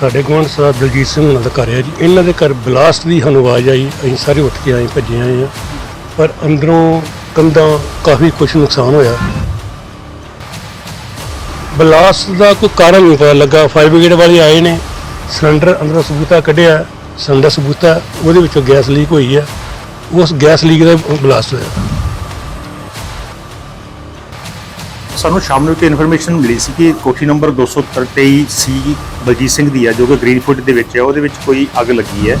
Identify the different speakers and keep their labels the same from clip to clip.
Speaker 1: ਸਾਡੇ ਗੁਆਂਢ ਸਾਹਿਬ ਦਲਜੀਤ ਸਿੰਘ ਉਹਨਾਂ ਦਾ ਘਰ ਹੈ ਜੀ। ਇਹਨਾਂ ਦੇ ਘਰ ਬਲਾਸਟ ਦੀ ਸਾਨੂੰ ਆਵਾਜ਼ ਆਈ। ਅਸੀਂ ਸਾਰੇ ਉੱਠ ਕੇ ਆਏ, ਭੱਜੇ ਆਏ ਆ ਪਰ ਅੰਦਰੋਂ ਕੰਧਾਂ ਕਾਫੀ ਕੁਝ ਨੁਕਸਾਨ ਹੋਇਆ। ਬਲਾਸਟ ਦਾ ਕੋਈ ਕਾਰਨ ਨਹੀਂ ਪਤਾ ਲੱਗਾ। ਫਾਇਰ ਬ੍ਰਿਗੇਡ ਵਾਲੇ ਆਏ ਨੇ। ਸਿਲੰਡਰ ਅੰਦਰੋਂ ਸਬੂਤਾ ਕੱਢਿਆ। ਸਿਲੰਡਰ ਸਬੂਤਾ ਉਹਦੇ ਵਿੱਚੋਂ ਗੈਸ ਲੀਕ ਹੋਈ ਹੈ। ਉਸ ਗੈਸ ਲੀਕ ਦਾ ਬਲਾਸਟ ਹੋਇਆ।
Speaker 2: ਸਾਨੂੰ ਸ਼ਾਮ ਨੂੰ ਇੱਕ ਇਨਫੋਰਮੇਸ਼ਨ ਮਿਲੀ ਸੀ ਕਿ ਕੋਠੀ ਨੰਬਰ 223 ਸੀ ਬਲਜੀਤ ਸਿੰਘ ਦੀ ਹੈ ਜੋ ਕਿ ਗ੍ਰੀਨਫੁੱਟ ਦੇ ਵਿੱਚ ਹੈ ਉਹਦੇ ਵਿੱਚ ਕੋਈ ਅੱਗ ਲੱਗੀ ਹੈ।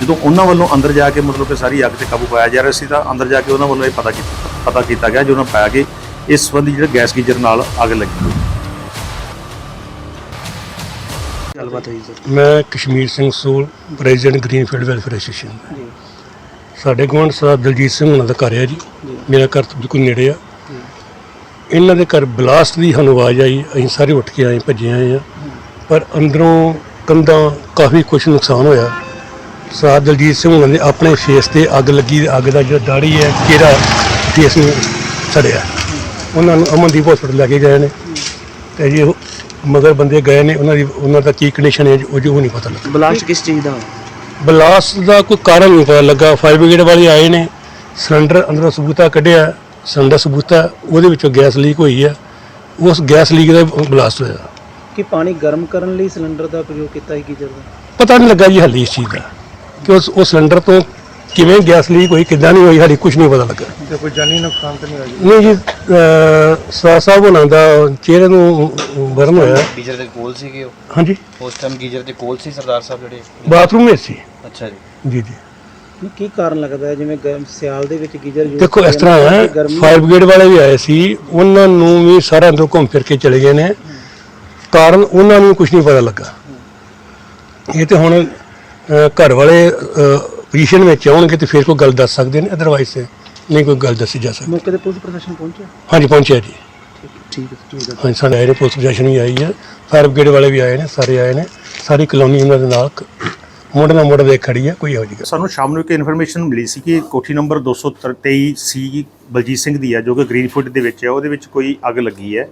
Speaker 2: ਜਦੋਂ ਉਹਨਾਂ ਵੱਲੋਂ ਅੰਦਰ ਜਾ ਕੇ ਮਤਲਬ ਕਿ ਸਾਰੀ ਅੱਗ ਤੇ ਕਾਬੂ ਪਾਇਆ ਜਾ ਰਿਹਾ ਸੀ ਤਾਂ ਅੰਦਰ ਜਾ ਕੇ ਉਹਨਾਂ ਵੱਲੋਂ ਇਹ ਪਤਾ ਕੀਤਾ ਪਤਾ ਕੀਤਾ ਗਿਆ ਜੋ ਉਹਨਾਂ ਪਾਇਆ ਕਿ ਇਸ ਸੰਬੰਧੀ ਜਿਹੜਾ ਗੈਸ ਗੀਜ਼ਰ ਨਾਲ ਅੱਗ ਲੱਗੀ ਹੋਈ
Speaker 3: ਗੱਲਬਾਤ ਹੋਈ ਸਰ।
Speaker 1: ਮੈਂ Kashmir Singh ਸੂਲ president Greenfield welfare association
Speaker 3: ji.
Speaker 1: ਸਾਡੇ ਗੁਆਂਢ ਸਰਦਾਰ ਦਲਜੀਤ ਸਿੰਘ ਉਹਨਾਂ ਦਾ ਘਰ ਹੈ ਜੀ। ਮੇਰਾ ਘਰ ਤੋਂ ਬਿਲਕੁਲ ਨੇੜੇ ਆ। ਇਹਨਾਂ ਦੇ ਘਰ ਬਲਾਸਟ ਦੀ ਸਾਨੂੰ ਆਵਾਜ਼ ਆਈ। ਅਸੀਂ ਸਾਰੇ ਉੱਠ ਕੇ ਆਏ, ਭੱਜੇ ਆਏ ਆ। ਪਰ ਅੰਦਰੋਂ ਕੰਧਾਂ ਕਾਫੀ ਕੁਝ ਨੁਕਸਾਨ ਹੋਇਆ। ਸਰਦਾਰ ਦਲਜੀਤ ਸਿੰਘ ਉਹਨਾਂ ਦੇ ਆਪਣੇ ਫੇਸ ਤੇ ਅੱਗ ਲੱਗੀ। ਅੱਗ ਦਾ ਜੋ ਦਾੜੀ ਹੈ ਚਿਹਰਾ ਫੇਸ ਨੂੰ ਸੜਿਆ। ਉਹਨਾਂ ਨੂੰ ਅਮਨਦੀਪ ਹਸਪੀਟਲ ਲੈ ਕੇ ਗਏ ਨੇ। ਤੇ ਜੀ ਉਹ ਮਗਰ ਬੰਦੇ ਗਏ ਨੇ। ਉਹਨਾਂ ਦੀ ਉਹਨਾਂ ਦਾ ਕੀ ਕੰਡੀਸ਼ਨ ਹੈ, ਉਹ ਜੋ ਨਹੀਂ ਪਤਾ ਲੱਗਾ
Speaker 3: ਬਲਾਸਟ ਕਿਸ ਚੀਜ਼ ਦਾ?
Speaker 1: ਬਲਾਸਟ ਦਾ ਕੋਈ ਕਾਰਨ ਨਹੀਂ ਪਤਾ ਲੱਗਾ। ਫਾਇਰ ਬ੍ਰਿਗੇਡ ਵਾਲੇ ਆਏ ਨੇ ਸਿਲੰਡਰ ਅੰਦਰੋਂ ਸਬੂਤਾ ਕੱਢਿਆ ਸਿਲੰਡਰ ਸਬੂਤਾ ਉਹਦੇ ਵਿੱਚੋਂ ਗੈਸ ਲੀਕ ਹੋਈ ਹੈ ਉਸ ਗੈਸ ਲੀਕ ਦਾ ਬਲਾਸਟ ਹੋਇਆ।
Speaker 3: ਕਿ ਪਾਣੀ ਗਰਮ ਕਰਨ ਲਈ ਸਿਲੰਡਰ ਦਾ ਪ੍ਰਯੋਗ ਕੀਤਾ ਹੈ ਗੀਜ਼ਰ ਦਾ
Speaker 1: ਪਤਾ ਨਹੀਂ ਲੱਗਾ ਜੀ ਹਾਲੇ ਇਸ ਚੀਜ਼ ਦਾ। ਕਿ ਉਸ ਉਹ ਸਿਲੰਡਰ ਤੋਂ ਕਿਵੇਂ ਗੈਸ ਲੀਕ ਹੋਈ ਕਿੱਦਾਂ ਨਹੀਂ ਹੋਈ ਹਾਲੇ ਕੁਝ ਨਹੀਂ ਪਤਾ ਲੱਗਾ।
Speaker 3: ਤੇ ਕੋਈ ਜਾਨੀ ਨੁਕਸਾਨ ਤਾਂ ਨਹੀਂ ਹੋਇਆ
Speaker 1: ਨਹੀਂ ਜੀ ਸਾ ਸਾਹਿਬ ਉਹਨਾਂ ਦਾ ਚਿਹਰੇ ਨੂੰ ਬਰਨ ਹੋਇਆ।
Speaker 4: ਗੀਜ਼ਰ ਦੇ ਕੋਲ ਸੀਗੇ ਉਹ?
Speaker 1: ਹਾਂਜੀ।
Speaker 4: ਉਸ ਟਾਈਮ ਗੀਜ਼ਰ ਦੇ ਕੋਲ ਸੀ ਸਰਦਾਰ ਸਾਹਿਬ ਜਿਹੜੇ?
Speaker 1: ਬਾਥਰੂਮ ਵਿੱਚ ਸੀ।
Speaker 4: ਅੱਛਾ ਜੀ।
Speaker 1: ਜੀ ਜੀ।
Speaker 3: ਨਹੀਂ, ਕੀ ਕਾਰਨ ਲੱਗਦਾ ਹੈ? ਜਿਵੇਂ ਗਰਮ ਸਿਆਲ ਦੇ ਵਿੱਚ ਗੀਜ਼ਰ use
Speaker 1: ਦੇਖੋ ਇਸ ਤਰ੍ਹਾਂ ਹੈ
Speaker 3: ਗਰਮੀ
Speaker 1: ਫਾਇਰ ਬ੍ਰਿਗੇਡ ਵਾਲੇ ਵੀ ਆਏ ਸੀ ਉਹਨਾਂ ਨੂੰ ਵੀ ਸਾਰਾ ਅੰਦਰੋਂ ਘੁੰਮ ਫਿਰ ਕੇ ਚਲੇ ਗਏ ਨੇ। ਕਾਰਨ ਉਹਨਾਂ ਨੂੰ ਕੁਝ ਨਹੀਂ ਪਤਾ ਲੱਗਾ। ਇਹ ਤੇ ਹੁਣ ਅਹ, ਘਰ ਵਾਲੇ ਪੋਜੀਸ਼ਨ ਵਿੱਚ ਆਉਣਗੇ ਤੇ ਫਿਰ ਕੋਈ ਗੱਲ ਦੱਸ ਸਕਦੇ ਨੇ ਅਦਰਵਾਈਜ਼ ਨਹੀਂ ਕੋਈ ਗੱਲ ਦੱਸੀ ਜਾ ਸਕਦੀ।
Speaker 3: ਮੌਕੇ ਤੇ ਪੁਲਿਸ ਪ੍ਰਸ਼ਾਸਨ ਪਹੁੰਚਿਆ?
Speaker 1: ਹਾਂਜੀ ਪਹੁੰਚਿਆ ਜੀ।
Speaker 3: ਠੀਕ ਹੈ ਠੀਕ ਹੈ
Speaker 1: ਹਾਂਜੀ ਸਾਡੇ ਆਏ ਨੇ ਪੁਲਿਸ ਪ੍ਰਸ਼ਾਸਨ ਵੀ ਆਈ ਹੈ। ਫਾਇਰ ਬ੍ਰਿਗੇਡ ਵਾਲੇ ਵੀ ਆਏ ਨੇ ਸਾਰੇ ਆਏ ਨੇ। ਸਾਰੀ ਕਲੋਨੀ ਉਹਨਾਂ ਦੇ ਨਾਲ ਮੋਢੇ ਨਾਲ ਮੋਢੇ ਦੇ ਖੜੀ ਹੈ ਕੋਈ ਜਿਹੀ ਗੱਲ
Speaker 2: ਸਾਨੂੰ ਸ਼ਾਮ ਨੂੰ ਇੱਕ ਇਨਫੋਰਮੇਸ਼ਨ ਮਿਲੀ ਸੀ ਕਿ ਕੋਠੀ ਨੰਬਰ 223 ਸੀ ਬਲਜੀਤ ਸਿੰਘ ਦੀ ਹੈ ਜੋ ਕਿ ਗ੍ਰੀਨਫੁੱਟ ਦੇ ਵਿੱਚ ਹੈ। ਉਹਦੇ ਵਿੱਚ ਕੋਈ ਅੱਗ ਲੱਗੀ ਹੈ।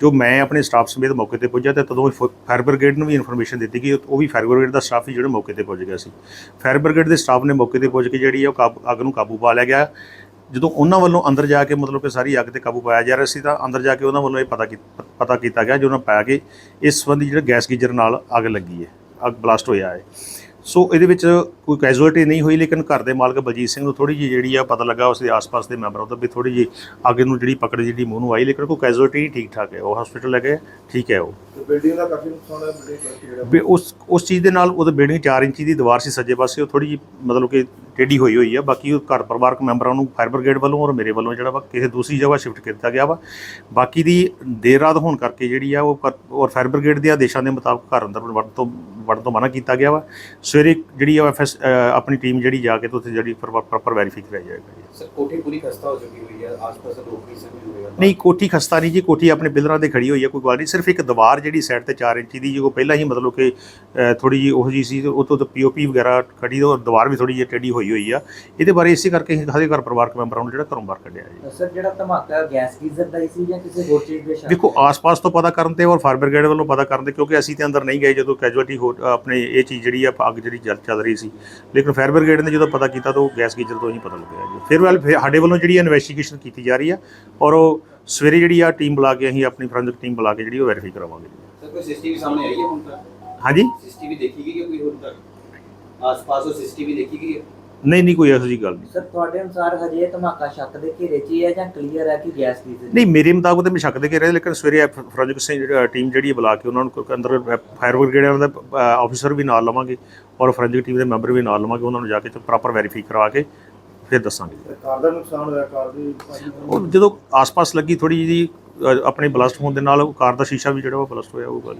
Speaker 2: ਜੋ ਮੈਂ ਆਪਣੇ ਸਟਾਫ ਸਮੇਤ ਮੌਕੇ ਤੇ ਪੁੱਜਾ ਤੇ ਤਦੋਂ ਫਾਇਰ ਬ੍ਰਿਗੇਡ ਨੂੰ ਵੀ ਇਨਫੋਰਮੇਸ਼ਨ ਦਿੱਤੀ ਕਿ ਉਹ ਵੀ ਫਾਇਰ ਬ੍ਰਿਗੇਡ ਦਾ ਸਟਾਫ ਹੀ ਜਿਹੜਾ ਮੌਕੇ ਤੇ ਪਹੁੰਚ ਗਿਆ ਸੀ। ਫਾਇਰ ਬ੍ਰਿਗੇਡ ਦੇ ਸਟਾਫ ਨੇ ਮੌਕੇ ਤੇ ਪਹੁੰਚ ਕੇ ਜਿਹੜੀ ਉਹ ਕਾਬੂ- ਅੱਗ ਨੂੰ ਕਾਬੂ ਪਾ ਲਿਆ ਗਿਆ। ਜਦੋਂ ਉਹਨਾਂ ਵੱਲੋਂ ਅੰਦਰ ਜਾ ਕੇ ਮਤਲਬ ਕਿ ਸਾਰੀ ਅੱਗ ਤੇ ਕਾਬੂ ਪਾਇਆ ਜਾ ਰਿਹਾ ਸੀ ਤਾਂ ਅੰਦਰ ਜਾ ਕੇ ਉਹਨਾਂ ਵੱਲੋਂ ਇਹ ਪਤਾ ਕੀ- ਪਤਾ ਕੀਤਾ ਗਿਆ ਜੋ ਉਹਨਾਂ ਪਾਇਆ ਕਿ ਇਸ ਸੰਬੰਧੀ ਜਿਹੜਾ ਗੈਸ ਗੀਜ਼ਰ ਨਾਲ ਅੱਗ ਲੱਗੀ ਹੈ, ਅੱਗ ਬਲਾਸਟ ਹੋਇਆ ਹੈ। ਸੋ ਇਹਦੇ ਵਿੱਚ ਕੋਈ ਕੈਜੂਅਲਟੀ ਨਹੀਂ ਹੋਈ ਲੇਕਿਨ ਘਰ ਦੇ ਮਾਲਕ ਬਲਜੀਤ ਸਿੰਘ ਨੂੰ ਥੋੜੀ ਜਿਹੀ ਜਿਹੜੀ ਆ ਪਤਾ ਲੱਗਾ ਉਸ ਦੇ ਆਸ-ਪਾਸ ਦੇ ਮੈਂਬਰਾਂ ਤੋਂ ਵੀ ਥੋੜੀ ਜਿਹੀ ਅੱਗ ਨੂੰ ਜਿਹੜੀ ਪਕੜ ਜਿਹੜੀ ਮੂੰਹ ਨੂੰ ਆਈ ਲੇਕਿਨ ਕੋਈ ਕੈਜੂਅਲਟੀ ਨਹੀਂ ਠੀਕ ਠਾਕ ਹੈ। ਉਹ ਹਸਪੀਟਲ ਲੈ ਗਏ ਠੀਕ ਹੈ ਉਹ।
Speaker 5: ਬਿਲਡਿੰਗ ਦਾ ਕਾਫੀ ਨੁਕਸਾਨ ਹੈ ਬਿਲਡਿੰਗ ਕਰਕੇ ਜਿਹੜਾ
Speaker 2: ਵੀ ਉਸ ਉਸ ਚੀਜ਼ ਦੇ ਨਾਲ ਉਹਦੇ ਬਿਲਡਿੰਗ 4 ਇੰਚੀ ਦੀ ਦੀਵਾਰ ਸੀ ਸੱਜੇ ਪਾਸੇ ਉਹ ਥੋੜੀ ਜਿਹੀ ਮਤਲਬ ਕਿ ਟੇਢੀ ਹੋਈ ਹੋਈ ਆ ਬਾਕੀ ਉਹ ਘਰ ਪਰਿਵਾਰਕ ਮੈਂਬਰਾਂ ਨੂੰ ਫਾਇਰ ਬ੍ਰਿਗੇਡ ਵੱਲੋਂ ਔਰ ਮੇਰੇ ਵੱਲੋਂ ਜਿਹੜਾ ਵਾ ਕਿਸੇ ਦੂਸਰੀ ਜਗ੍ਹਾ ਸ਼ਿਫਟ ਕੀਤਾ ਗਿਆ ਵਾ। ਬਾਕੀ ਦੀ ਦੇਰ ਰਾਤ ਹੋਣ ਕਰਕੇ ਜਿਹੜੀ ਆ ਉਹ ਔਰ ਫਾਇਰ ਬ੍ਰਿਗੇਡ ਦੇ ਆਦੇਸ਼ਾਂ ਦੇ ਮੁਤਾਬਕ ਘਰ ਅੰਦਰ ਵੜਨ ਤੋਂ ਵੜਨ ਤੋਂ ਮਨਾ ਕੀਤਾ ਗਿਆ ਵਾ। ਸਵੇਰੇ ਜਿਹੜੀ ਆ ਐਫਐਸ ਆਪਣੀ ਟੀਮ ਜਿਹੜੀ ਜਾ ਕੇ ਤੇ ਉੱਥੇ ਜਿਹੜੀ ਪ੍ਰੋਪਰ ਵੈਰੀਫਾਈ ਕਰਾਈ ਜਾਏਗਾ ਜੀ
Speaker 6: ਸਰ ਕੋਠੀ ਪੂਰੀ ਖਸਤਾ ਹੋ ਚੁੱਕੀ ਹੋਈ ਹੈ ਆਸ-ਪਾਸ ਲੋਕ ਵੀ ਸਭ ਹੋਏਗਾ
Speaker 2: ਨਹੀਂ ਕੋਠੀ ਖਸਤਾ ਨਹੀਂ ਜੀ ਕੋਠੀ ਆਪਣੇ ਪਿਲਰਾਂ ਤੇ ਖੜੀ ਹੋਈ ਹੈ ਕੋਈ ਗੱਲ ਨਹੀਂ ਸਿਰਫ ਇੱਕ ਦੀਵਾਰ ਜਿਹੜੀ ਸਾਈਡ ਤੇ 4 ਇੰਚੀ ਦੀ ਜੋ ਪਹਿਲਾਂ ਹੀ ਮਤਲਬ ਕਿ ਥੋੜੀ ਜੀ ਉਹ ਜੀ ਸੀ ਤੇ ਉਹ ਤੋਂ ਪੀਓਪੀ ਵਗੈਰਾ ਖੜੀ ਔਰ ਦੀਵਾਰ ਵੀ ਥੋੜੀ ਜਿਹੀ ਟੇਢੀ ਹੋਈ ਹੋਈ ਆ। ਇਹਦੇ ਬਾਰੇ ਇਸੇ ਕਰਕੇ ਅਸੀਂ ਹਰੇ ਘਰ ਪਰਿਵਾਰਕ ਮੈਂਬਰਾਂ ਨੂੰ ਜਿਹੜਾ ਘਰੋਂ ਬਾਹਰ ਕੱਢਿਆ ਜੀ।
Speaker 6: ਸਰ ਜਿਹੜਾ ਧਮਾਕਾ ਗੈਸ ਗੀਜ਼ਰ ਦਾ ਹੀ ਸੀ ਜਾਂ ਕਿਸੇ ਹੋਰ ਚੀਜ਼ ਦੇ ਸ਼ਾਮਲ?
Speaker 2: ਦੇਖੋ ਆਸ-ਪਾਸ ਤੋਂ ਪਤਾ ਕਰਨ ਤੇ ਔਰ ਫਾਇਰ ਬ੍ਰਿਗੇਡ ਵੱਲੋਂ ਪਤਾ ਕਰਨ ਤੇ ਕਿਉਂਕਿ ਅਸੀਂ ਤੇ ਅੰਦਰ ਨਹੀਂ ਗਏ ਜਦੋਂ ਕੈਜੁਅਲਟੀ ਹੋ ਆਪਣੇ ਇਹ ਚੀਜ਼ ਜਿਹੜੀ ਆ ਅੱਗ ਜਿਹੜੀ ਚੱਲ ਚੱਲ ਰਹੀ ਸੀ। ਲੇਕਿਨ ਫਾਇਰ ਬ੍ਰਿਗੇਡ ਨੇ ਜਦੋਂ ਪਤਾ ਕੀਤਾ ਤਾਂ ਉਹ ਗੈਸ ਗੀਜ਼ਰ ਤੋਂ ਹੀ ਪਤਾ ਲੱਗਿਆ ਜੀ। ਫਿਰ ਵੱਲ ਸਾਡੇ ਵੱਲੋਂ ਜਿਹੜੀ ਇਨਵੈਸਟੀਗੇਸ਼ਨ ਕੀਤੀ ਜਾ ਰਹੀ ਆ ਔਰ ਉਹ ਸਵੇਰੇ ਜਿਹੜੀ ਆ ਟੀਮ ਬੁਲਾ ਕੇ ਅਸੀਂ ਆਪਣੀ ਫੋਰੈਂਸਿਕ ਟੀਮ ਬੁਲਾ ਕੇ ਜਿਹੜੀ ਉਹ ਵੈਰੀਫਾਈ ਕਰਾਵਾਂਗੇ
Speaker 6: ਸਰ ਕੋਈ ਸੀਸੀਟੀਵੀ ਸਾਹਮਣੇ ਆਈ ਹੈ ਹੁਣ ਤੱਕ?
Speaker 2: ਹਾਂਜੀ?
Speaker 6: ਸੀਸੀਟੀਵੀ ਦੇਖੀ ਗਈ ਹੈ ਕੋਈ ਹੁਣ ਤੱਕ? ਆਸ-ਪਾਸ ਉਹ ਸੀਸੀਟੀਵੀ ਦੇਖੀ ਗਈ ਹੈ?
Speaker 2: ਨਹੀਂ ਨਹੀਂ ਕੋਈ ਇਹੋ ਜਿਹੀ ਗੱਲ ਨਹੀਂ।
Speaker 7: ਸਰ ਤੁਹਾਡੇ ਅਨੁਸਾਰ ਹਜੇ ਇਹ ਧਮਾਕਾ ਸ਼ੱਕ ਦੇ ਘੇਰੇ 'ਚ ਹੀ ਹੈ ਜਾਂ ਕਲੀਅਰ ਹੈ ਕਿ ਗੈਸ ਗੀਜ਼ਰ
Speaker 2: ਨਹੀਂ ਮੇਰੇ ਮੁਤਾਬਕ ਤੇ ਮੈਂ ਸ਼ੱਕ ਦੇ ਰਹੇ ਲੇਕਿਨ ਸਵੇਰੇ ਫੋਰੈਂਸਿਕ ਟੀਮ ਜਿਹੜੀ ਹੈ ਬੁਲਾ ਕੇ ਉਹਨਾਂ ਨੂੰ ਅੰਦਰ ਫਾਇਰ ਬ੍ਰਿਗੇਡ ਦਾ ਆਫੀਸਰ ਵੀ ਨਾਲ ਲਵਾਂਗੇ ਔਰ ਫੋਰੈਂਸਿਕ ਟੀਮ ਦੇ ਮੈਂਬਰ ਵੀ ਨਾਲ ਲਵਾਂਗੇ ਉਹਨਾਂ ਨੂੰ ਜਾ ਕੇ ਪ੍ਰੋਪਰ ਵੈਰੀਫਾਈ ਕਰਵਾ ਕੇ ਫਿਰ ਦੱਸਾਂਗੇ।
Speaker 5: ਕਾਰ ਦਾ ਨੁਕਸਾਨ ਹੋਇਆ ਕਾਰ ਦੀ
Speaker 2: ਉਹ ਜਦੋਂ ਆਸ-ਪਾਸ ਲੱਗੀ ਥੋੜੀ ਜਿਹੀ ਆਪਣੇ ਬਲਾਸਟ ਹੋਣ ਦੇ ਨਾਲ ਕਾਰ ਦਾ ਸ਼ੀਸ਼ਾ ਵੀ ਜਿਹੜਾ ਉਹ ਬਲਾਸਟ ਹੋਇਆ ਉਹ ਗੱਲ